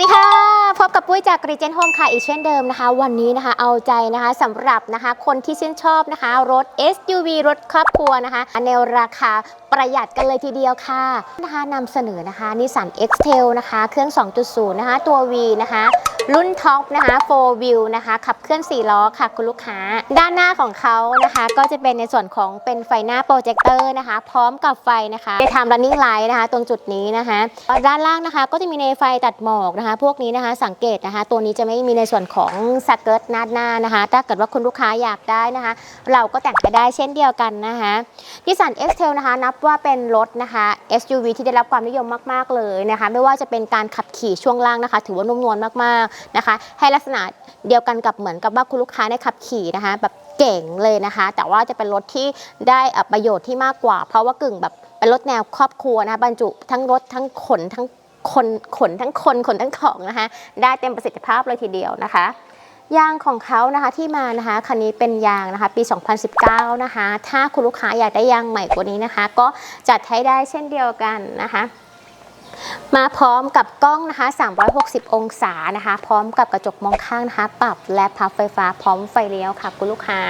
ดีค่ะ พบกับปุ้ยจากรีเจนโฮมค่ะอีกเช่นเดิมนะคะ วันนี้นะคะเอาใจนะคะสำหรับนะคะคนที่ชื่นชอบนะคะ รถ SUV รถครอบครัวนะคะ ในราคา ประหยัดกันเลยทีเดียวค่ะนะคะนำเสนอนะคะนิสสัน X-Tail นะคะ เครื่อง 2.0 นะคะ ตัว V นะคะ รุ่นท็อปนะคะ 4 Wheel นะคะ ขับเคลื่อน 4 ล้อค่ะ คุณลูกค้า ด้านหน้าของเขานะคะ ก็จะเป็นในส่วนของเป็นไฟหน้าโปรเจคเตอร์นะคะ พร้อมกับไฟนะคะไปทำ running light นะคะ ตรงจุดนี้นะคะ ด้านล่างนะคะก็จะมีในไฟตัดหมอกนะคะ พวกนี้นะคะ สังเกตนะคะ ตัวนี้จะไม่มีในส่วนของสเกิร์ตหน้าหน้านะคะ ถ้าเกิดว่าคุณลูกค้าอยากได้นะคะ เราก็แต่งไปได้เช่นเดียวกันนะคะนิสสัน X-Tail นะคะนับว่าเป็นรถนะคะ SUV ที่ได้รับความนิยมมาก ๆ เลยนะคะ ไม่ว่าจะเป็นการขับขี่ช่วงล่างนะคะ ถือว่านุ่มนวลมาก ๆ นะคะ ให้ลักษณะเดียวกันกับเหมือนกับว่าคุณลูกค้าได้ขับขี่นะคะแบบเก่งเลยนะคะ แต่ว่าจะเป็นรถที่ได้อ่อประโยชน์ที่มากกว่า เพราะว่ากึ่งแบบเป็นรถแนวครอบครัวนะคะบรรจุทั้งรถทั้งขนทั้งคนขนทั้งคนขนทั้งของนะคะ ได้เต็มประสิทธิภาพเลยทีเดียวนะคะ ยางของเขานะคะที่มานะคะคันนี้เป็นยางนะคะปี 2019 นะคะ ถ้าคุณลูกค้าอยากได้ยางใหม่กว่านี้นะคะ ก็จัดให้ได้เช่นเดียวกันนะคะมาพร้อมกับกล้องนะคะ 360 องศานะคะ พร้อมกับกระจกมองข้างนะคะ ปรับและพับไฟฟ้าพร้อมไฟเลี้ยวค่ะคุณลูกค้า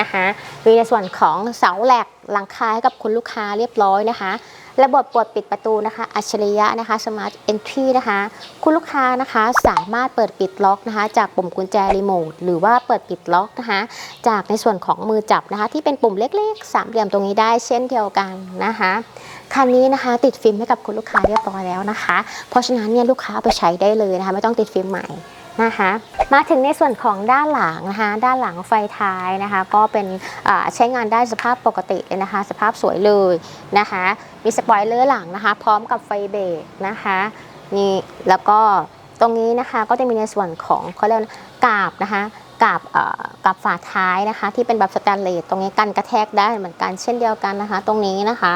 นะคะมีในส่วนของเสาแหลกหลังคาให้กับคุณลูกค้าเรียบร้อยนะคะ ระบบปลดปิดประตูนะคะ อัจฉริยะนะคะ Smart Entry นะคะ คุณลูกค้านะคะสามารถเปิดปิดล็อกนะคะ จากปุ่มกุญแจรีโมทหรือว่าเปิดปิดล็อกนะคะ จากในส่วนของมือจับนะคะ ที่เป็นปุ่มเล็กๆ สามเหลี่ยมตรงนี้ได้เช่นเดียวกันนะคะคันนี้นะคะติดฟิล์มให้กับคุณลูกค้าเรียบร้อยแล้วนะคะ เพราะฉะนั้นเนี่ยลูกค้าไปใช้ได้เลยนะคะ ไม่ต้องติดฟิล์มใหม่ นะคะมาถึงในส่วนของด้านหลังนะคะด้านหลังไฟท้ายนะคะก็เป็นใช้งานได้สภาพปกติเลยนะคะ สภาพสวยเลยนะคะมีสปอยเลอร์หลังนะคะ พร้อมกับไฟเบรกนะคะนี่แล้วก็ตรงนี้นะคะก็จะมีในส่วนของเขาเรียกกาบนะคะกาบกาบฝาท้ายนะคะ ที่เป็นแบบสแตนเลสตรงนี้กันกระแทกได้เหมือนกันเช่นเดียวกันนะคะ ตรงนี้นะคะ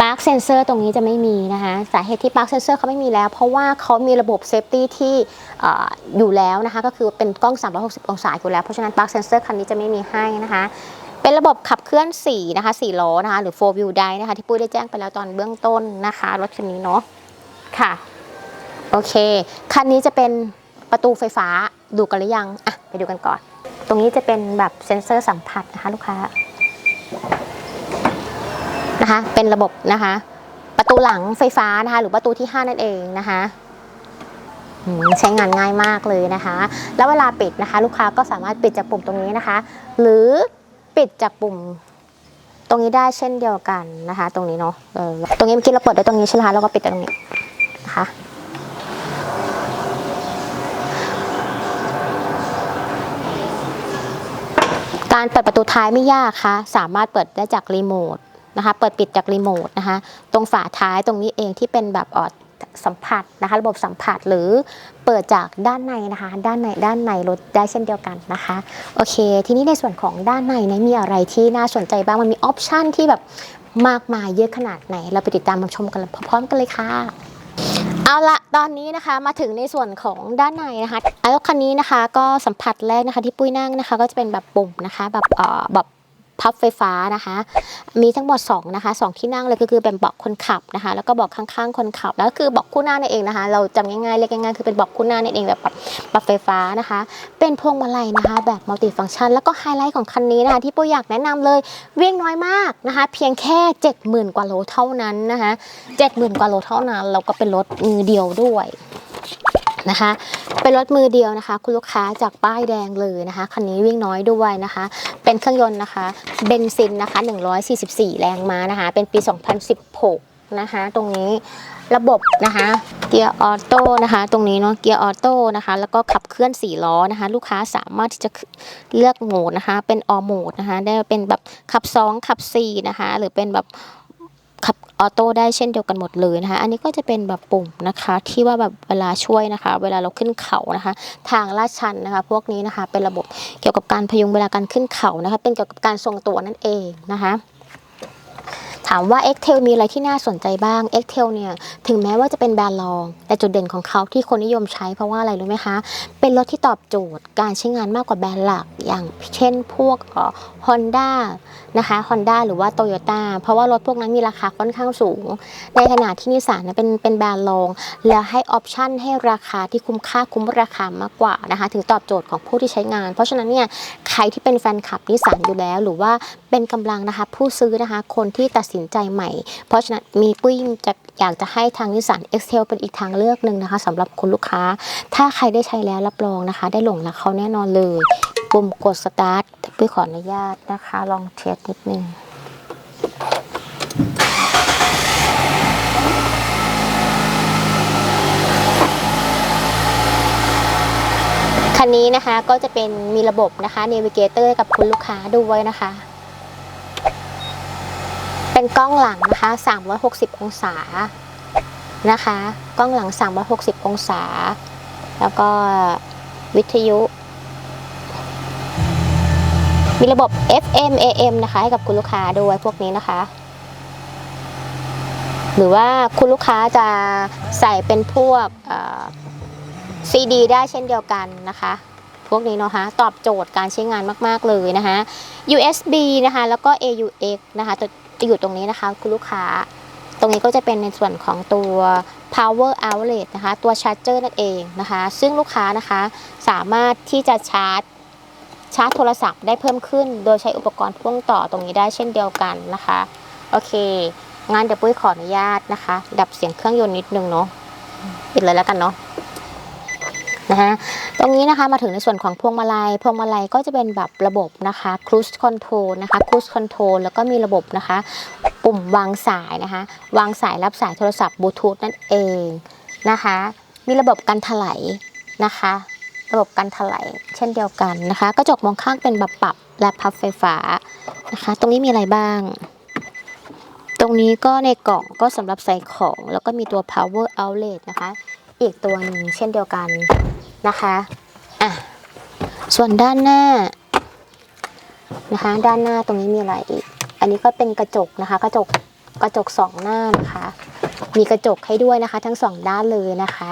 ปาร์คเซนเซอร์ตรงนี้จะไม่มีนะคะสาเหตุที่ปาร์คเซนเซอร์เขาไม่มีแล้ว เพราะว่าเขามีระบบเซฟตี้ที่เอ่ออยู่แล้วนะคะก็คือเป็นกล้อง 360 องศาอยู่แล้ว เพราะฉะนั้นปาร์คเซนเซอร์คันนี้จะไม่มีให้นะคะเป็นระบบขับเคลื่อน4นะคะ4ล้อนะคะ หรือ4 wheel drive นะคะ ที่ปุ้ยได้แจ้งไปแล้วตอนเบื้องต้นนะคะ รถคันนี้เนาะค่ะ โอเค คันนี้จะเป็นประตูไฟฟ้าดูกันหรือยัง อะ ไปดูกันก่อน ตรงนี้จะเป็นแบบเซ็นเซอร์สัมผัสนะคะลูกค้า นะคะ เป็นระบบนะคะ ประตูหลังไฟฟ้านะคะ หรือประตูที่ 5 นั่นเองนะคะใช้งานง่ายมากเลยนะคะ แล้วเวลาปิดนะคะ ลูกค้าก็สามารถปิดจากปุ่มตรงนี้นะคะ หรือปิดจากปุ่มตรงนี้ได้เช่นเดียวกันนะคะ ตรงนี้เนาะตรงนี้เมื่อกี้เราเปิดด้วยตรงนี้ใช่ไหมคะแล้วก็ปิดตรงนี้นะคะการเปิดประตูท้ายไม่ยากค่ะ สามารถเปิดได้จากรีโมท นะคะ เปิดปิดจากรีโมทนะคะ ตรงฝาท้ายตรงนี้เองที่เป็นแบบออดสัมผัสนะคะ ระบบสัมผัสหรือเปิดจากด้านในนะคะ ด้านในด้านในรถได้เช่นเดียวกันนะคะ โอเค ทีนี้ในส่วนของด้านในนี่ยมีอะไรที่น่าสนใจบ้างมันมีออปชันที่แบบมากมายเยอะขนาดไหน เราไปติดตามมาชมกันพร้อมๆกันเลยค่ะเอาละตอนนี้นะคะมาถึงในส่วนของด้านในนะคะแล้คันนี้นะคะก็สัมผัสแรกนะคะที่ปุ้ยนั่งนะคะ ก็จะเป็นแบบปุ่มนะคะแบบเอ่อแบบ พับไฟฟ้านะคะ มีทั้งหมด2นะคะสองที่นั่งเลยก็คือเป็นเบาะคนขับนะคะ แล้วก็เบาะข้างๆคนขับ แล้วก็คือเบาะคู่หน้านั่นเองนะคะ เราจำง่ายๆเรียกง่ายๆคือเป็นเบาะคู่หน้านั่นเองแบบปรับไฟฟ้านะคะ เป็นพวงมาลัยนะคะ แบบมัลติฟังก์ชัน แล้วก็ไฮไลท์ของคันนี้นะคะที่ปุ้ยอยากแนะนำเลยเวิ่งน้อยมากนะคะ เพียงแค่ 70,000 กว่าโลเท่านั้นนะคะ70,000 กว่าโลเท่านั้นแล้วก็เป็นรถมือเดียวด้วย นะคะ เป็นรถมือเดียวนะคะ คุณลูกค้าจากป้ายแดงเลยนะคะคันนี้วิ่งน้อยด้วยนะคะ เป็นเครื่องยนต์นะคะเบนซินนะคะ 144 แรงม้านะคะ เป็นปี 2016 นะคะ ตรงนี้ระบบนะคะเกียร์ออโต้นะคะตรงนี้เนาะเกียร์ออโต้นะคะแล้วก็ขับเคลื่อน4ล้อนะคะ ลูกค้าสามารถที่จะเลือกโหมดนะคะ เป็นออโหมดนะคะ ได้เป็นแบบขับ 2 ขับ4นะคะ หรือเป็นแบบขับ ออโต้ได้เช่นเดียวกันหมดเลยนะคะ อันนี้ก็จะเป็นแบบปุ่มนะคะ ที่ว่าแบบเวลาช่วยนะคะ เวลาเราขึ้นเขานะคะ ทางลาดชันนะคะ พวกนี้นะคะ เป็นระบบเกี่ยวกับการพยุงเวลาการขึ้นเขานะคะ เป็นเกี่ยวกับการทรงตัวนั่นเองนะคะถามว่า x t e l มีอะไรที่น่าสนใจบ้าง x t e l เนี่ย ถึงแม้ว่าจะเป็นแบรนด์รอง แต่จุดเด่นของเขาที่คนนิยมใช้เพราะว่าอะไรรู้ไหมคะ เป็นรถที่ตอบโจทย์การใช้งานมากกว่าแบรนด์หลัก อย่างเช่นพวกเอ่อ Honda นะคะ Honda หรือว่า Toyota เพราะว่ารถพวกนั้นมีราคาค่อนข้างสูง ในขณะที่นิสสันเป็นเป็นแบรนด์รอง แล้วให้ออปชันให้ราคาที่คุ้มค่าคุ้มราคามากกว่านะคะ ถึงตอบโจทย์ของผู้ที่ใช้งาน เพราะฉะนั้นเนี่ยใครที่เป็นแฟนคลับนิสสันอยู่แล้ว หรือว่าเป็นกำลังนะคะผู้ซื้อนะคะคนที่ตัดสินใจใหม่ เพราะฉะนั้นมีปุ้ยจะอยากจะให้ทางนิสสัน Excel เป็นอีกทางเลือกหนึ่งนะคะสำหรับคุณลูกค้า ถ้าใครได้ใช้แล้วรับรองนะคะ ได้หลงรักเขาแน่นอนเลย ปุ่มกดสตาร์ทปุ้ยขออนุญาตนะคะ ลองเทสนิดนึงคันนี้นะคะก็จะเป็นมีระบบนะคะ Navigator กับคุณลูกค้าด้วยนะคะ เป็นกล้องหลังนะคะ 360 องศานะคะ กล้องหลัง 360 องศา แล้วก็วิทยุ มีระบบ FM AM นะคะให้กับคุณลูกค้าด้วยพวกนี้นะคะ หรือว่าคุณลูกค้าจะใส่เป็นพวกเอ่อ CD ได้เช่นเดียวกันนะคะ พวกนี้เนาะคะตอบโจทย์การใช้งานมาก ๆ เลยนะคะ USB นะคะ แล้วก็ AUX นะคะจะจะอยู่ตรงนี้นะคะคุณลูกค้า ตรงนี้ก็จะเป็นในส่วนของตัว power outlet นะคะ ตัวชาร์จเจอร์นั่นเองนะคะ ซึ่งลูกค้านะคะสามารถที่จะชาร์จ ชาร์จโทรศัพท์ได้เพิ่มขึ้น โดยใช้อุปกรณ์พ่วงต่อตรงนี้ได้เช่นเดียวกันนะคะ โอเค งั้นเดี๋ยวปุ้ยขออนุญาตนะคะ ดับเสียงเครื่องยนต์นิดนึงเนาะปิดเลยแล้วกันเนาะนะคะตรงนี้นะคะมาถึงในส่วนของพวงมาลัย พวงมาลัยก็จะเป็นแบบระบบนะคะ cruise control นะคะ cruise control แล้วก็มีระบบนะคะ ปุ่มวางสายนะคะ วางสายรับสายโทรศัพท์บลูทูธนั่นเองนะคะ มีระบบกันถลายนะคะ ระบบกันถลายเช่นเดียวกันนะคะ กระจกมองข้างเป็นแบบปรับและพับไฟฟ้านะคะ ตรงนี้มีอะไรบ้าง ตรงนี้ก็ในกล่องก็สำหรับใส่ของ แล้วก็มีตัว power outlet นะคะ อีกตัวหนึ่งเช่นเดียวกันนะคะอะส่วนด้านหน้านะคะ ด้านหน้าตรงนี้มีอะไรอีก อันนี้ก็เป็นกระจกนะคะ กระจกกระจกสองหน้านะคะ มีกระจกให้ด้วยนะคะ ทั้งสองด้านเลยนะคะ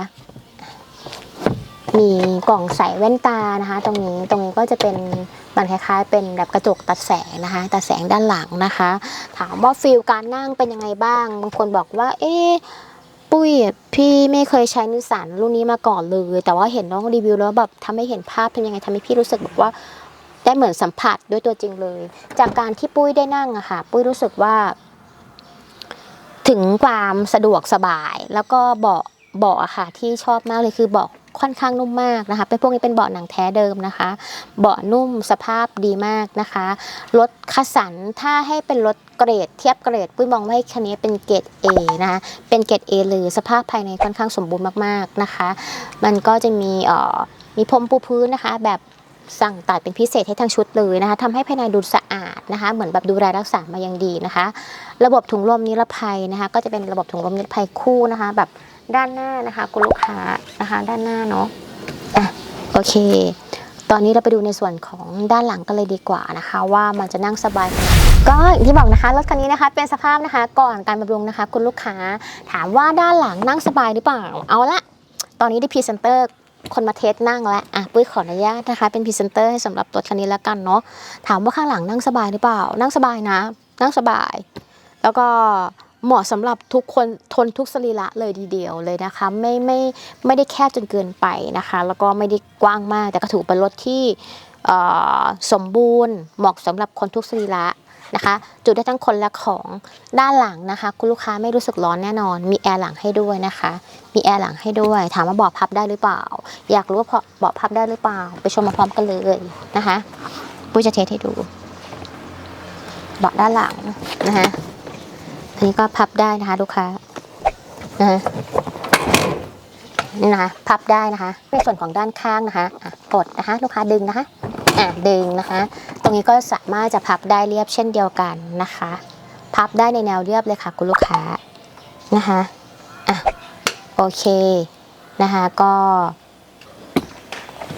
มีกล่องใส่แว่นตานะคะ ตรงนี้ตรงนี้ก็จะเป็นมันคล้ายๆ เป็นแบบกระจกตัดแสงนะคะ ตัดแสงด้านหลังนะคะ ถามว่าฟิลการนั่งเป็นยังไงบ้าง บางคนบอกว่า เอ๊ะปุ้ยพี่ไม่เคยใช้นิสันรุ่นนี้มาก่อนเลย แต่ว่าเห็นน้องรีวิวแล้วแบบทำให้เห็นภาพเป็นยังไงทำให้พี่รู้สึกแบบว่าได้เหมือนสัมผัสด้วยตัวจริงเลย จากการที่ปุ้ยได้นั่งอะค่ะ ปุ้ยรู้สึกว่า ถึงความสะดวกสบาย แล้วก็เบาะเบาะอะค่ะ ที่ชอบมากเลยคือเบาะ ค่อนข้างนุ่มมากนะคะ เป็นพวกนี้เป็นเบาะหนังแท้เดิมนะคะ เบาะนุ่มสภาพดีมากนะคะรถคัสสันถ้าให้เป็นรถเกรดเทียบเกรดปุ้ยมองว่าคันนี้เป็นเกรด A นะคะเป็นเกรด A เลยสภาพภายในค่อนข้างสมบูรณ์มากๆนะคะ มันก็จะมีเอ่อมีพรมปูพื้นนะคะ แบบสั่งตัดเป็นพิเศษให้ทั้งชุดเลยนะคะทำให้ภายในดูสะอาดนะคะ เหมือนแบบดูแลรักษามาอย่างดีนะคะ ระบบถุงลมนิรภัยนะคะ ก็จะเป็นระบบถุงลมนิรภัยคู่นะคะ แบบ ด้านหน้านะคะคุณลูกค้านะคะด้านหน้าเนาะอะโอเค ตอนนี้เราไปดูในส่วนของด้านหลังกันเลยดีกว่านะคะ ว่ามันจะนั่งสบายก็อย่างที่บอกนะคะรถคันนี้นะคะเป็นสภาพนะคะ ก่อนการบำรุงนะคะ คุณลูกค้าถามว่าด้านหลังนั่งสบายหรือเปล่า เอาละตอนนี้ได้พรีเซนเตอร์คนมาเทสนั่งแล้วอะปุ้ยขออนุญาตนะคะ เป็นพรีเซนเตอร์ให้สำหรับตัวคันนี้แล้วกันเนาะถามว่าข้างหลังนั่งสบายหรือเปล่า นั่งสบายนะ นั่งสบาย แล้วก็ เหมาะสำหรับทุกคนทนทุกสรีระเลยทีเดียวเลยนะคะไม่ไม่ไม่ได้แคบจนเกินไปนะคะ แล้วก็ไม่ได้กว้างมาก แต่ก็ถือเป็นรถที่สมบูรณ์เหมาะสำหรับคนทุกสรีระนะคะจุดได้ทั้งคนและของด้านหลังนะคะ คุณลูกค้าไม่รู้สึกร้อนแน่นอน มีแอร์หลังให้ด้วยนะคะ มีแอร์หลังให้ด้วย ถามว่าเบาะพับได้หรือเปล่า อยากรู้ว่าเบาะพับได้หรือเปล่า ไปชมมาพร้อมกันเลยนะคะปุ้ยจะเทสให้ดู เบาะด้านหลังนะคะ นี้ก็พับได้นะคะลูกค้านะนี่นะคะพับได้นะคะ ในส่วนของด้านข้างนะคะะกดนะคะ ลูกค้าดึงนะคะอะดึงนะคะ ตรงนี้ก็สามารถจะพับได้เรียบเช่นเดียวกันนะคะ พับได้ในแนวเรียบเลยค่ะ คุณลูกค้านะคะอะโอเคนะคะก็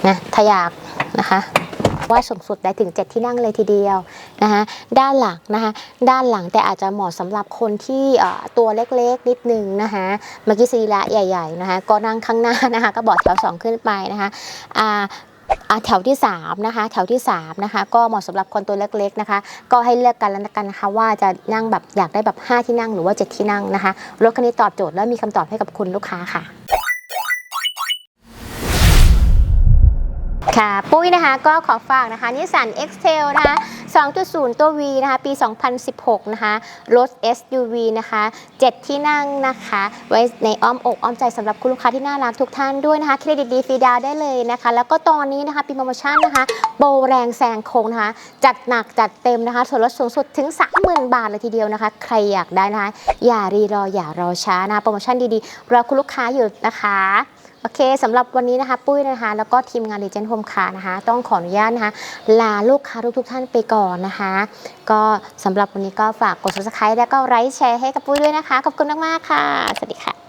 นะถ้าอยากนะคะ ว่าสูงสุดได้ถึง 7 ที่นั่งเลยทีเดียว นะคะด้านหลังนะคะด้านหลังแต่อาจจะเหมาะสำหรับคนที่ตัวเล็กๆนิดนึงนะคะเมื่อกี้ซีระใหญ่ๆนะคะก็นั่งข้างหน้านะคะก็บาะแถวสองขึ้นไปนะคะอ่าแถวที่3นะคะแถวที่3นะคะก็เหมาะสำหรับคนตัวเล็กๆนะคะก็ให้เลือกกันแล้วกันนะคะว่าจะนั่งแบบอยากได้แบบ 5 ที่นั่งหรือว่า 7 ที่นั่งนะคะรถคันนี้ตอบโจทย์และมีคำตอบให้กับคุณลูกค้าค่ะ ค่ะ ปุ้ยนะคะก็ขอฝากนะคะนิสสัน X-Trail นะคะ 2.0 ตัว V นะคะ ปี 2016 นะคะ รถ SUV นะคะ 7 ที่นั่งนะคะ ไว้ในอ้อมอกอ้อมใจสำหรับคุณลูกค้าที่น่ารักทุกท่านด้วยนะคะ เครดิตดีฟรีดาวได้เลยนะคะ แล้วก็ตอนนี้นะคะปีโปรโมชั่นนะคะ โบแรงแซงโค้งนะคะ จัดหนักจัดเต็มนะคะ ส่วนลดสูงสุดถึง 30,000 บาทเลยทีเดียวนะคะ ใครอยากได้นะคะ อย่ารีรออย่ารอช้านะะโปรโมชั่นดีๆ รอคุณลูกค้าอยู่นะคะ โอเคสำหรับวันนี้นะคะ ปุ้ยนะคะ แล้วก็ทีมงาน Legend Home Car นะคะ ต้องขออนุญาตนะคะ ลาลูกค้าทุกๆท่านไปก่อนนะคะ ก็สำหรับวันนี้ก็ฝากกด subscribe แล้วก็ไลค์แชร์ให้กับปุ้ยด้วยนะคะ ขอบคุณมากๆค่ะ สวัสดีค่ะ